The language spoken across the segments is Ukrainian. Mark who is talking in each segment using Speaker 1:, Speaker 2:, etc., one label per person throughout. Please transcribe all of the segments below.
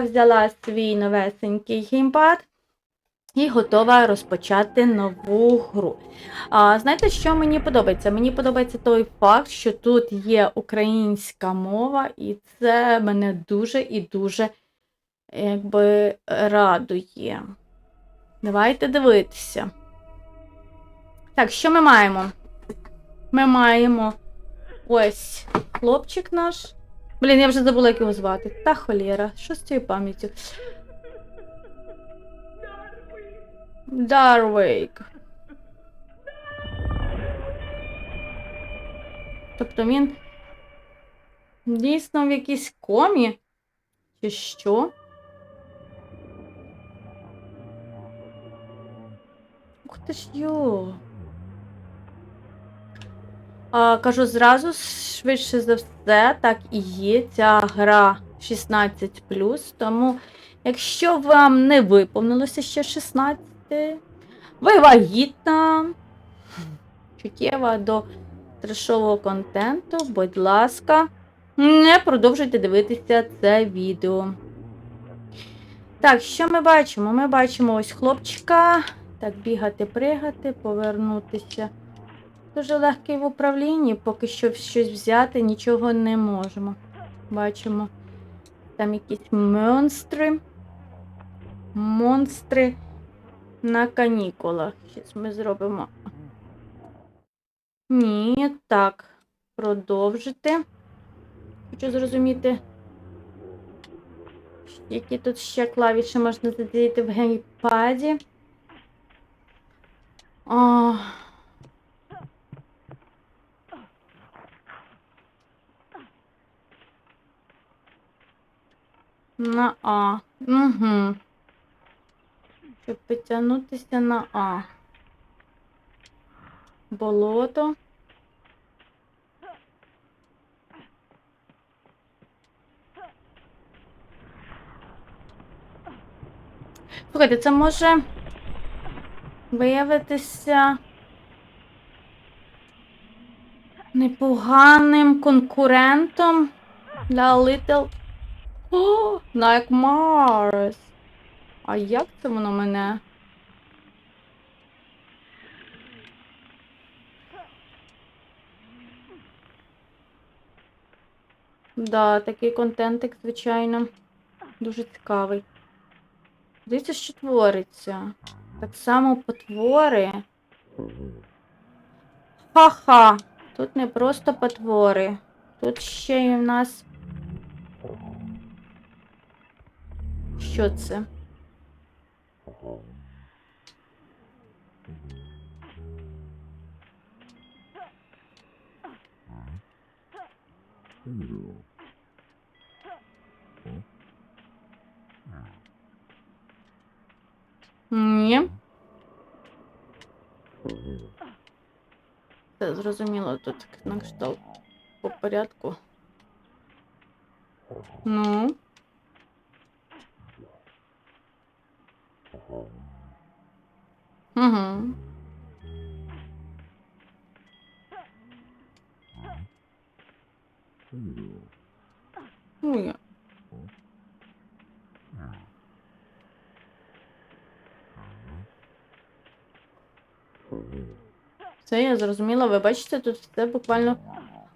Speaker 1: взяла свій новесенький геймпад і готова розпочати нову гру. А, знаєте, що мені подобається? Мені подобається той факт, що тут є українська мова, і це мене дуже і дуже якби радує. Давайте дивитися. Так, що ми маємо? Ми маємо ось хлопчик наш. Блін, я вже забула, як його звати. Та холєра, що з цією пам'яттю? Дарвейк. Тобто він дійсно в якійсь комі? Чи що? Ух ти ж йо. А, кажу зразу, швидше за все, так і є ця гра 16 тому якщо вам не виповнилося ще 16, ви вагітна, чуттєва до трешового контенту, будь ласка, не продовжуйте дивитися це відео. Так, що ми бачимо? Ми бачимо ось хлопчика. Так, бігати, пригати, повернутися. Дуже легкий в управлінні, поки що щось взяти, нічого не можемо. Бачимо там якісь монстри. Монстри на канікулах. Щось ми зробимо. Ні, так. Продовжити. Хочу зрозуміти, які тут ще клавіші можна задіяти в геймпаді. О. На А. Угу. Щоб підтягнутися на А. Болото. Слухайте, це може виявитися непоганим конкурентом для Little о, like Mars. А як це воно мене? Да, такий контентик, звичайно, дуже цікавий. Дивіться, що твориться. Так само потвори. Ха-ха! Тут не просто потвори. Тут ще й у нас. Що це? Ні. Це зрозуміло, тут на кшталт по порядку. Ну. Угу. Ой. Все, я зрозуміла. Ви бачите, тут все буквально.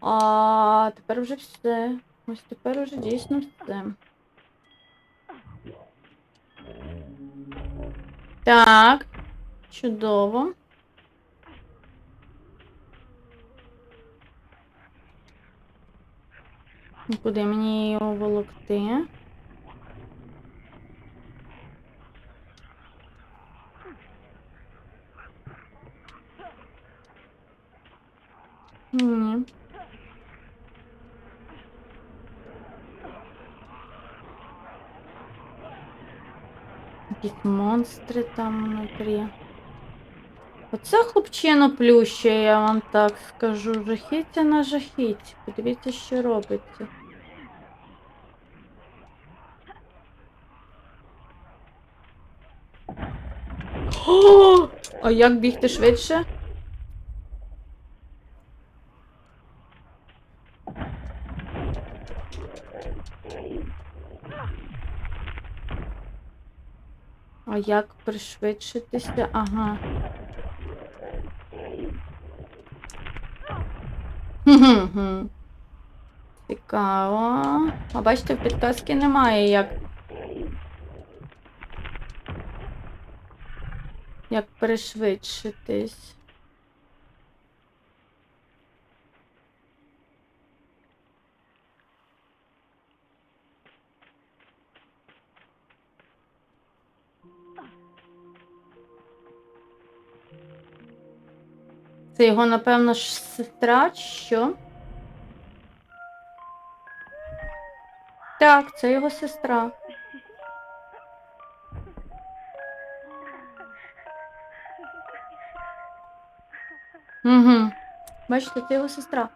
Speaker 1: А тепер вже все. Ось тепер уже дійсно все. Так. Чудово. Куди мені його волокти? Ні. Якісь монстри там внутрі. Оце хлопчино плюще, я вам так скажу. Жахіття на жахіття. Подивіться, що робиться. О! А як бігти швидше? А як пришвидшитися? Ага. Цікаво. А бачите, в підказки немає як. Як пришвидшитись. Це його, напевно, ж сестра, що? Так, це його сестра. Угу. Бачите, це його сестра.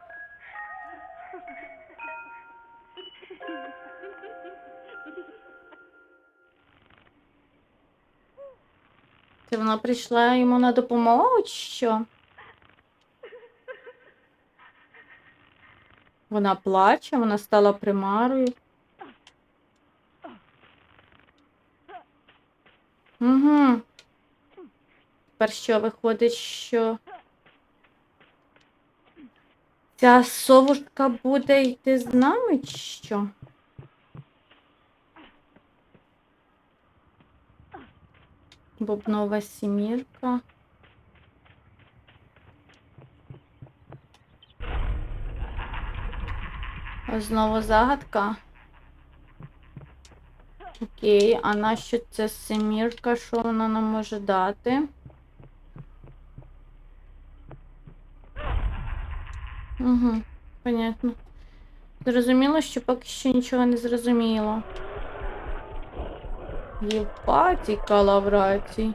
Speaker 1: Це вона прийшла йому на допомогу, чи що? Вона плаче, вона стала примарою. Угу. Тепер що виходить, що ця совушка буде йти з нами, чи що? Бобнова сімірка. Знову загадка. Окей, а нащо це семірка? Що вона нам може дати? Угу, понятно. Зрозуміло, що поки що нічого не зрозуміло. Єпатіка лаврацій.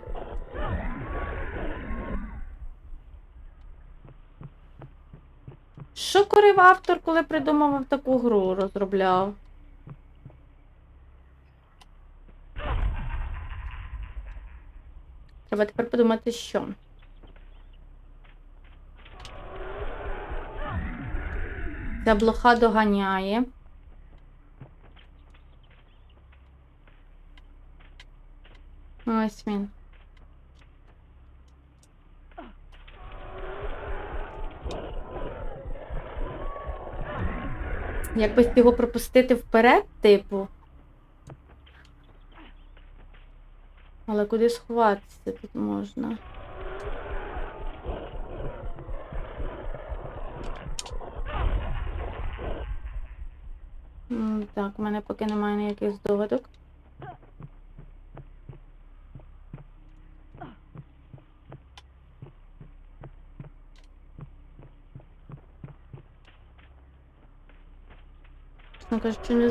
Speaker 1: Що курив автор, коли придумав таку гру, розробляв? Треба тепер подумати, що. Ця блоха доганяє. Ось він. Якби його пропустити вперед, типу. Але куди сховатися тут можна? Так, у мене поки немає ніяких здогадок. Чесно кажучи, не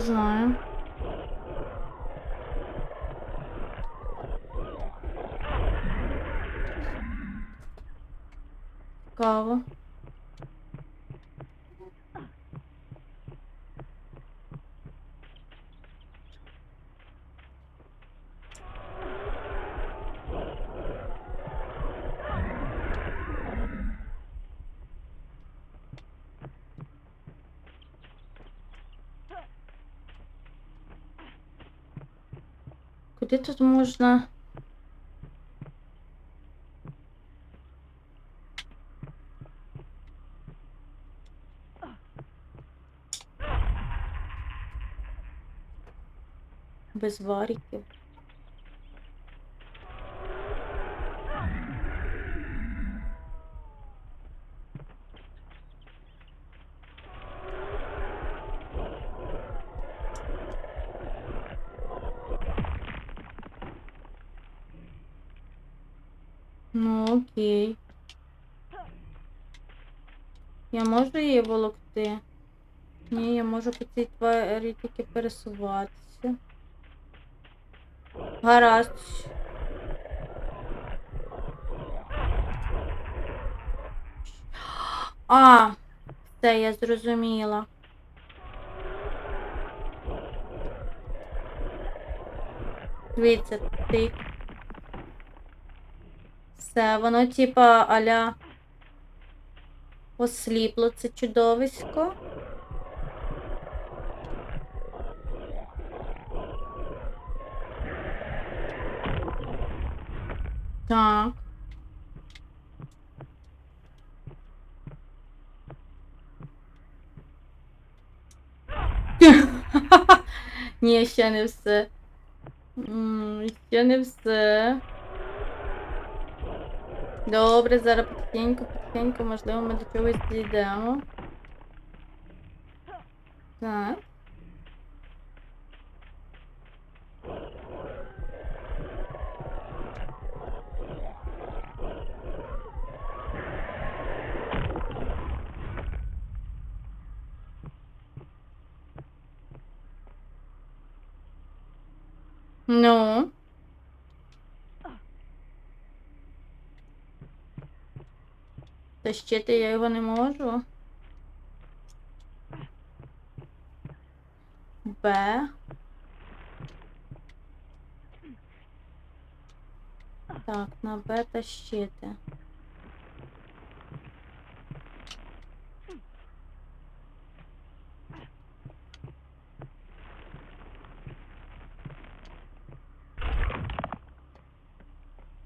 Speaker 1: Куди тут можна? Без варіків. Ну, окей. Я можу її волокти? Ні, я можу по цій тварі тільки пересуватися. Гаразд. А, все, я зрозуміла. Дивіться, тик. Все, воно типа аля осліпло це чудовисько. Так. Ні, ще не все. Ще не все. Добре, зараз потихеньку, потихеньку, можливо, ми до чогось дійдемо. Так. Ну. Тащити я його не можу. Б. Так, на Б тащити.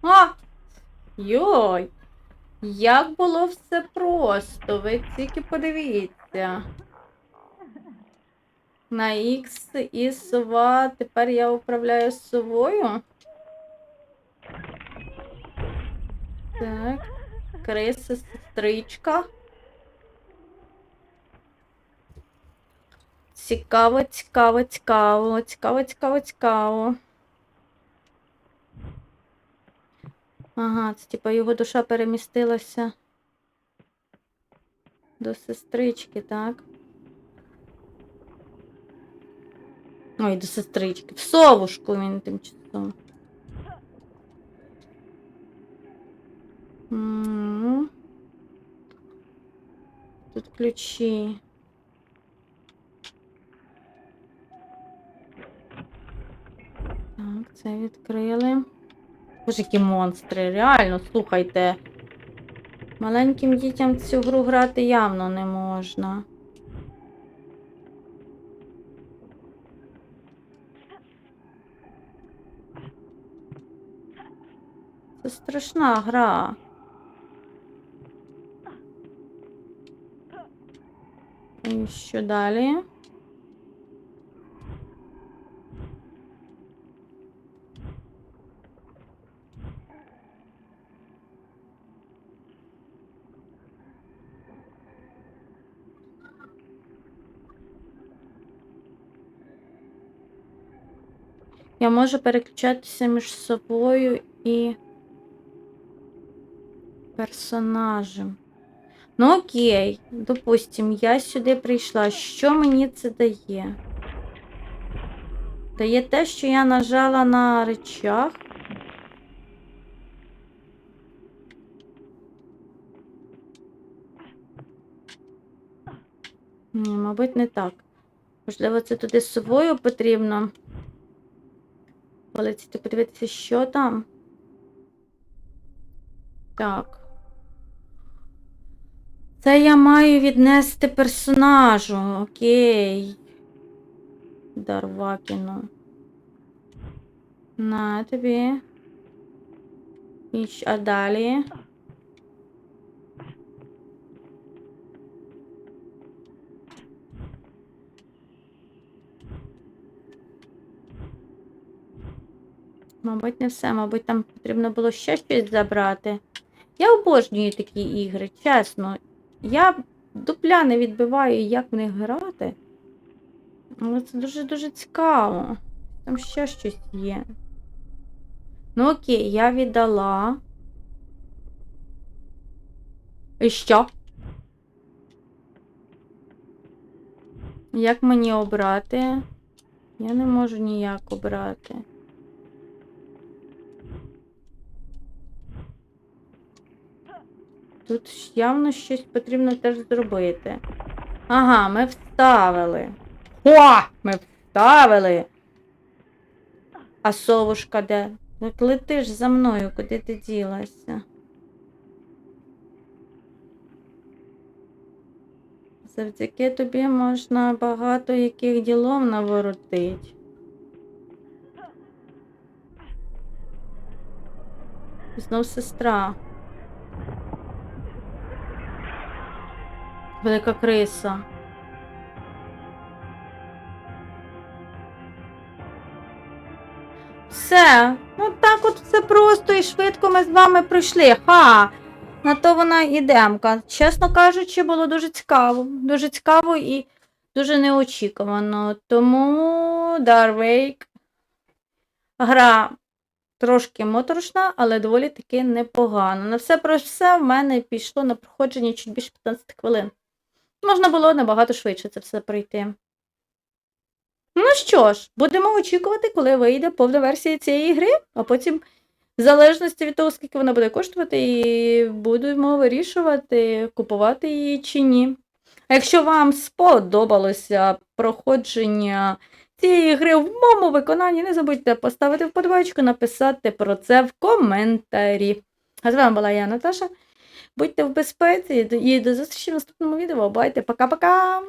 Speaker 1: А! Йой! Як було все просто, ви тільки подивіться. На X і сова. Тепер я управляю совою. Так. Криса, сестричка. Цікаво, цікаво, цікаво, цікаво, цікаво, цікаво. Ага, це типа його душа перемістилася до сестрички, так? Ой, до сестрички. В совушку він тимчасово. М. Тут ключі. Так, це відкрили. Боже, які монстри, реально, слухайте. Маленьким дітям цю гру грати явно не можна. Це страшна гра. І що далі? Я можу переключатися між собою і персонажем. Ну окей, допустим, я сюди прийшла. Що мені це дає? Дає те, що я нажала на речах. Ні, мабуть, не так. Можливо, це туди з собою потрібно. Полетіти подивитися, що там. Так. Це я маю віднести персонажу. Окей. Дарвакіну. На тобі. І а далі. Мабуть, не все. Мабуть, там потрібно було ще щось забрати. Я обожнюю такі ігри, чесно. Я дупля не відбиваю, як в них грати. Але це дуже-дуже цікаво. Там ще щось є. Ну окей, я віддала. І що? Як мені обрати? Я не можу ніяк обрати. Тут явно щось потрібно теж зробити. Ага, ми вставили. О! Ми вставили. А совушка де? Так летиш за мною, куди ти ділася? Завдяки тобі можна багато яких ділов наворотить. Знов сестра. Велика криса. Все. Ну так от все просто і швидко ми з вами пройшли. Ха! На то вона і демка. Чесно кажучи, було дуже цікаво. Дуже цікаво і дуже неочікувано. Тому Дарвейк. Гра трошки моторошна, але доволі таки непогана. На все про все в мене пішло на проходження чуть більше 15 хвилин. Можна було набагато швидше це все пройти. Ну що ж, будемо очікувати, коли вийде повна версія цієї гри, а потім, в залежності від того, скільки вона буде коштувати, і будемо вирішувати, купувати її чи ні. А якщо вам сподобалося проходження цієї гри в моєму виконанні, не забудьте поставити вподобайку, написати про це в коментарі. А з вами була я, Наташа. Будьте в безпеці і до зустрічі в наступному відео. Байте, пока-пока!